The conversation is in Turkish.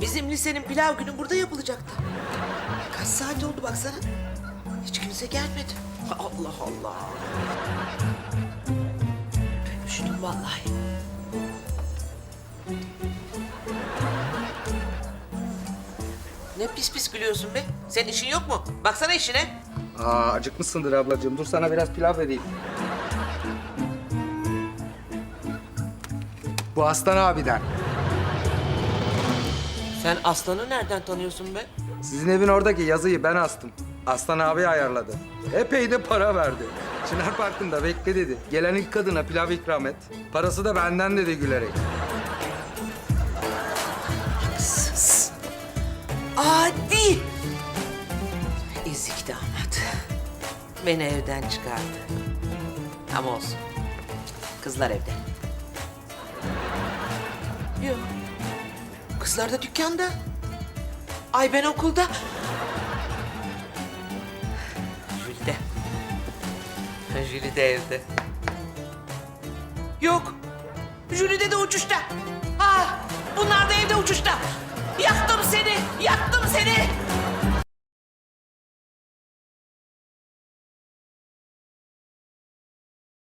Bizim lisenin pilav günü burada yapılacaktı. Kaç saat oldu baksana. Hiç kimse gelmedi. Allah Allah. Üşüdüm vallahi. Ne pis pis gülüyorsun be? Senin işin yok mu? Baksana işine. Aa acıkmışsındır ablacığım. Dur sana biraz pilav vereyim. Bu Aslan abiden. Sen aslanı nereden tanıyorsun be? Sizin evin oradaki yazıyı ben astım. Aslan abi ayarladı. Epey de para verdi. Çınar Parkı'nda bekle dedi. Gelen ilk kadına pilav ikram et. Parası da benden dedi gülerek. Sus. Adi. Ezik damat. Beni evden çıkardı. Ama olsun. Kızlar evde. Yok. Kızlar da dükkanda. Ay ben okulda. Jülide. Jülide evde. Yok. Jülide de uçuşta. Ah, bunlar da evde uçuşta. Yaktım seni, yaktım seni.